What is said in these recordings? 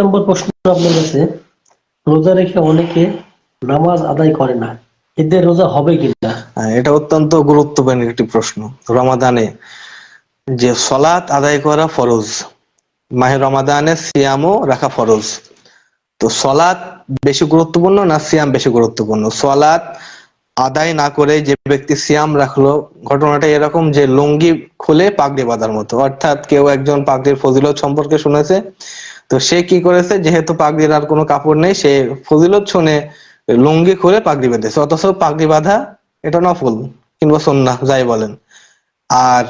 নম্বর প্রশ্ন আপনার কাছে রোজা রেখে অনেকে নামাজ আদায় করে না। এদের রোজা হবে কিনা হ্যাঁ, এটা অত্যন্ত গুরুত্বপূর্ণ একটি প্রশ্ন। রমাদানে যে সলাৎ আদায় করা ফরজ মাহে রমাদানে সিয়ামও রাখা ফরজ। তো সলাৎ বেশি গুরুত্বপূর্ণ না সিয়াম বেশি গুরুত্বপূর্ণ? সলাৎ আদায় না করে যে ব্যক্তি সিয়াম রাখল ঘটনাটা এরকম যে লুঙ্গি খুলে পাগড়ি বাঁধার মতো। অর্থাৎ কেউ একজন পাগড়ির ফজিলত সম্পর্কে শুনেছে তো সে কি করেছে, যেহেতু পাগড়ির আর কোনো কাপড় নেই, সে ফজিলত শুনে লুঙ্গি খুলে পাগড়ি বেঁধেছে। অথচ পাগড়ি বাঁধা এটা নফল কিংবা সন্না, যাই বলেন। আর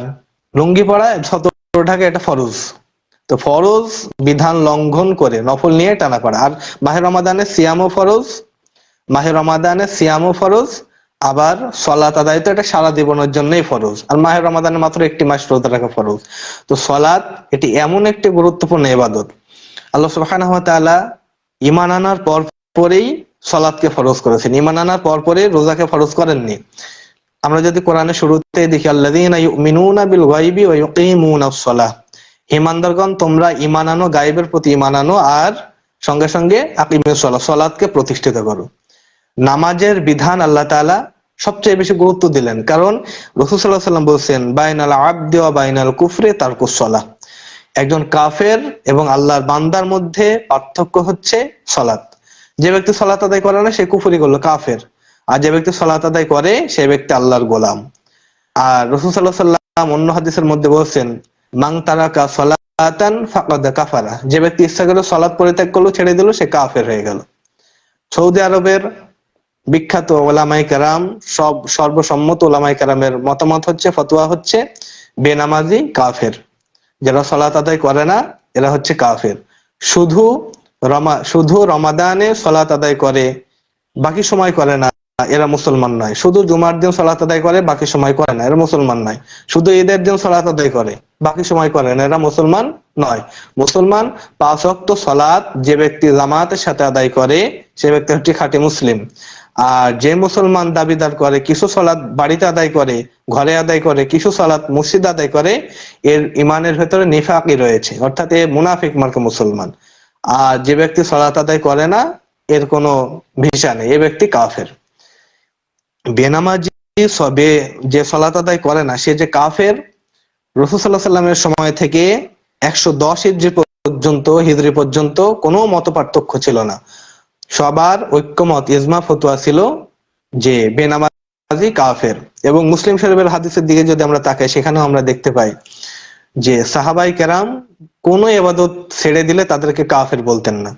লুঙ্গি পরা সতর্কটাকে এটা ফরজ। তো ফরজ বিধান লঙ্ঘন করে, নফল নিয়ে টানা পড়া। আর মাহের রমাদানে সিয়ামও ফরজ মাহের রমাদানে সিয়ামও ফরজ, আবার সলাত আদায় তো এটা সারা জীবনের জন্যই ফরজ। আর মাহের রমাদানে মাত্র একটি মাস রোজা রাখা ফরজ। তো সলাত এটি এমন একটি গুরুত্বপূর্ণ ইবাদত। আল্লাহ সুবহানাহু ঈমান আনার পর পরেই সলাৎকে ফরজ করেছেন। ঈমান আনার পর পরে রোজাকে ফরজ করেননি। আমরা যদি কোরআনের শুরুতে দেখি, আল্লাযীনা ইউমিনুনা তোমরা ঈমান আনো, গায়েবের প্রতি ঈমান আনো আর সঙ্গে সঙ্গে সালাহ, সালাতকে প্রতিষ্ঠিত করো। নামাজের বিধান আল্লাহ তাআলা সবচেয়ে বেশি গুরুত্ব দিলেন। কারণ রসুল সাল্লাহ সাল্লাম বলছেন, বাইনাল আবদি বাইনাল কুফরে তার সালাহ। একজন কাফের এবং আল্লাহর বান্দার মধ্যে পার্থক্য হচ্ছে সলাৎ যে ব্যক্তি সলাত আদায় করে না, সে কুফুরি করল, কাফের। আর যে ব্যক্তি সলাত আদায় করে, সে ব্যক্তি আল্লাহর গোলাম। আর রসুল সাল্লাহ সাল্লাম অন্য হাদিসের মধ্যে বলছেন মাং তারাকা সলাতান ফাকাদ কাফারা। যে ব্যক্তি ইচ্ছা করে সলাৎ পরিত্যাগ করল, ছেড়ে দিল, সে কাফের হয়ে গেল। সৌদি আরবের বিখ্যাত ওলামাই কারাম, সব সর্বসম্মত ওলামাই কারামের মতামত হচ্ছে, ফতোয়া হচ্ছে, বেনামাজি কাফের। যারা সলাত আদায় করে না, এরা হচ্ছে কাফের। শুধু রমা, শুধু রমাদানে সলাত আদায় করে, বাকি সময় করে না, এরা মুসলমান নয়। শুধু জুমার দিন সলাত আদায় করে, বাকি সময় করে না, এরা মুসলমান নয়। শুধু ঈদের দিন সলাত আদায় করে, বাকি সময় করে না, এরা মুসলমান নয়। মুসলমান পাঁচ ওয়াক্ত সলাত যে ব্যক্তি জামাতের সাথে আদায় করে, সে ব্যক্তি হচ্ছে খাঁটি মুসলিম। আর যে মুসলমান দাবিদার করে, কিছু সলাৎ বাড়িতে আদায় করে, ঘরে আদায় করে, কিছু সলাৎ মসজিদ আদায় করে, এর ইমানের ভেতরে নিফাকি রয়েছে। অর্থাৎ এ মুনাফিক মার্কে মুসলমান। আর যে ব্যক্তি সলাৎ আদায় করে না, এর কোনো ভিসা নেই। এ ব্যক্তি কাফের। বেনামাজি সবে যে সলাত আদায় করে না, সে যে কাফের রসুল সাল্লাহ সাল্লামের সময় থেকে একশো দশ হিজড়ি পর্যন্ত হিজড়ি পর্যন্ত কোনো মত পার্থক্য ছিল না। সবার ঐক্যমত, ইজমা ফতুয়া ছিল যে বেনামাজি কাফের। এবং মুসলিম শরীফের হাদিসের দিকে যদি আমরা তাকাই, সেখানেও আমরা দেখতে পাই যে সাহাবাই কেরাম কোন এবাদত ছেড়ে দিলে তাদেরকে কাফের বলতেন না।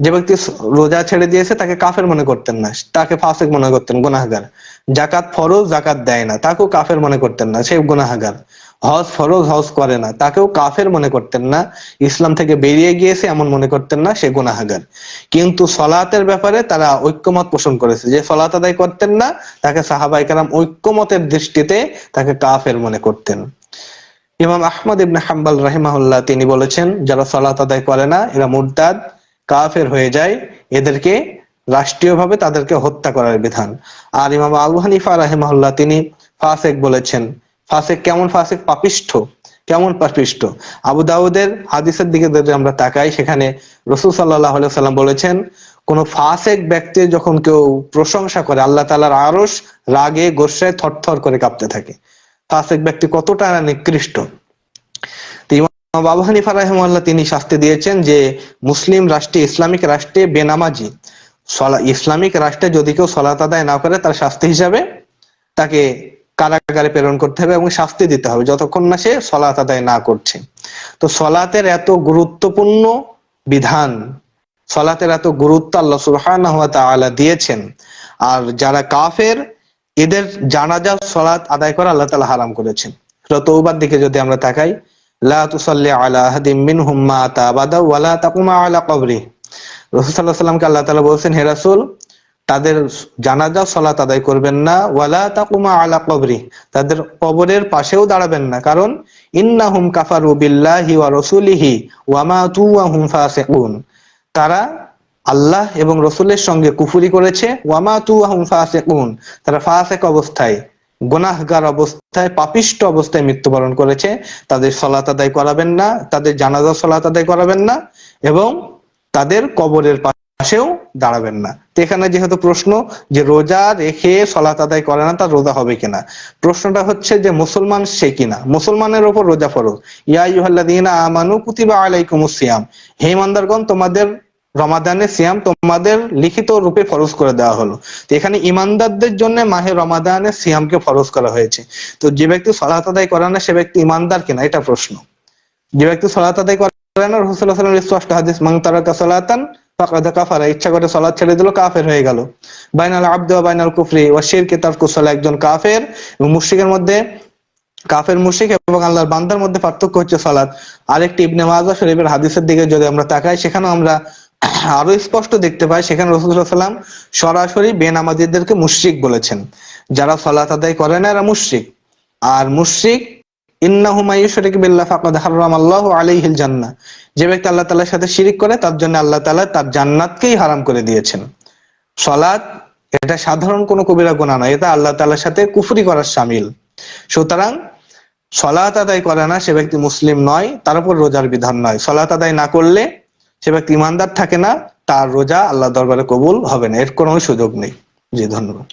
যে ব্যক্তি রোজা ছেড়ে দিয়েছে, তাকে কাফের মনে করতেন না। তাকে ফাসেক মনে করতেন, গুনাহগার। জাকাত ফরজ জাকাত দেয় না, তাকেও কাফের মনে করতেন না, সে গুনাহগার। হজ ফরজ, হজ করে না। তাকেও কাফের মনে করতেন না। ইসলাম থেকে বেরিয়ে গিয়েছে এমন মনে করতেন না, সে গুনাহগার। কিন্তু সলাতের ব্যাপারে তারা ঐক্যমত পোষণ করেছে। যে সলাত আদায় করতেন না, তাকে সাহাবাই কালাম ঐক্যমতের দৃষ্টিতে তাকে কাফের মনে করতেন। ইমাম আহমদ ইবনে হাম্বাল রাহিমাহুল্লাহ তিনি বলেছেন, যারা সলাত আদায় করে না, এরা মুরতাদ, কাফের হয়ে যায়। এদেরকে রাষ্ট্রীয়ভাবে তাদেরকে হত্যা করার বিধান। আর ইমাম আবু হানিফা রাহিমাহুল্লাহ তিনি ফাসেক বলেছেন ফাসেক কেমন ফাসেক? পাপিষ্ঠ। কেমন পাপিষ্ঠ? আবু দাউদের হাদিসের দিকে যদি আমরা তাকাই, সেখানে রসুল সাল্লাহ সাল্লাম বলেছেন, কোন ফাসেক ব্যক্তি যখন কেউ প্রশংসা করে, আল্লাহ তালার আরস রাগে গোসায় থরথর করে কাঁপতে থাকে। ফাসেক ব্যক্তি কতটা নিকৃষ্ট। ইমাম তিনি শাস্তি দিয়েছেন যে, মুসলিম রাষ্ট্রে, ইসলামিক রাষ্ট্রে বেনামাজি, সলা, ইসলামিক রাষ্ট্রে যদি কেউ সলাত আদায় না করে, তার শাস্তি হিসাবে তাকে কারাগারে প্রেরণ করতে হবে এবং শাস্তি দিতে হবে। যতক্ষণ না সে সলাত আদায় না করছে। তো সলাতের এত গুরুত্বপূর্ণ বিধান, সলাতের এত গুরুত্ব আল্লাহ তাআলা দিয়েছেন, আর যারা কাফের, এদের জানাজা সলাত আদায় করা আল্লাহ তাআলা হারাম করেছেন। তৌবার দিকে যদি আমরা তাকাই কবরি সাল্লামকে আল্লাহ তাআলা বলেছেন, হে রাসূল তাদের জানাজা, সলাত আদায় করবেন না। ওয়ালা তাকুমা আলা কবরি, তাদের কবরের পাশেও দাঁড়াবেন না। কারণ, ইন্নাহুম কাফারু বিল্লাহি ওয়া রাসূলিহি ওয়া মাতু ওয়া হুম ফাসিকুন। তারা আল্লাহ এবং রসুলের সঙ্গে কুফুরি করেছে। ওয়া মাতু ওয়া হুম ফাসিকুন। তারা ফাসিক অবস্থায়, গুনাহগার অবস্থায়, পাপিষ্ট অবস্থায় মৃত্যুবরণ করেছে। তাদের সলাত আদায় করাবেন না, তাদের জানাজা, সলাত আদায় করাবেন না এবং তাদের কবরের পাশেও দাঁড়াবেন না। তো এখানে যেহেতু প্রশ্ন যে রোজা রেখে সলাত আদায় করে না, তার রোজা হবে কিনা? প্রশ্নটা হচ্ছে যে মুসলমান সে কিনা? মুসলমানের ওপর রোজা ফরজ। ইয়া ইউহাল্লাযীনা আমানু কুতিবা সিয়াম। হে তোমাদের রমাদানে সিয়াম তোমাদের লিখিত রূপে ফরজ করে দেওয়া হলো। তো এখানে ইমানদারদের জন্য মাহে রমাদানে সিয়ামকে ফরজ করা হয়েছে। তো যে ব্যক্তি সলাত আদায় করে না, সে ব্যক্তি ইমানদার কিনা? এটা প্রশ্ন। যে ব্যক্তি সলাত আদায় করে না আলাইহি স্পষ্ট হাদিস তারাকা সালাতান কাফারা, ইচ্ছা করে ছেড়ে দিল, কাফের হয়ে গেল। বাইনাল আবদ বাইনাল কুফরি শিরকি একজন কাফের এবং মধ্যে, কাফের এবং আল্লাহর বান্দার মধ্যে পার্থক্য হচ্ছে সালাত আরেকটি ইবনে শরীফের হাদিসের দিকে যদি আমরা তাকাই, সেখানেও আমরা আরও স্পষ্ট দেখতে পাই, সেখানে রাসূলুল্লাহ সাল্লাম সরাসরি বেনামাজিদেরকে মুশরিক বলেছেন। যারা সালাত আদায় করে না, এরা মুশরিক। আর মুশরিক যে ব্যক্তি আল্লাহ সাথে শিরিক করে, তার জন্য আল্লাহ তার জান্নাতকেই হারাম করে দিয়েছেন। এটা সাধারণ কোনো কবিরা গুনাহ নয়, এটা আল্লাহ তাআলার সাথে কুফরি করার শামিল সুতরাং সলাৎ আদায় করে না সে ব্যক্তি মুসলিম নয়, তার উপর রোজার বিধান নয়। সলাৎ আদায় না করলে সে ব্যক্তি ইমানদার থাকে না, তার রোজা আল্লাহ দরবারে কবুল হবে না। এর কোনো সুযোগ নেই। জি ধন্যবাদ।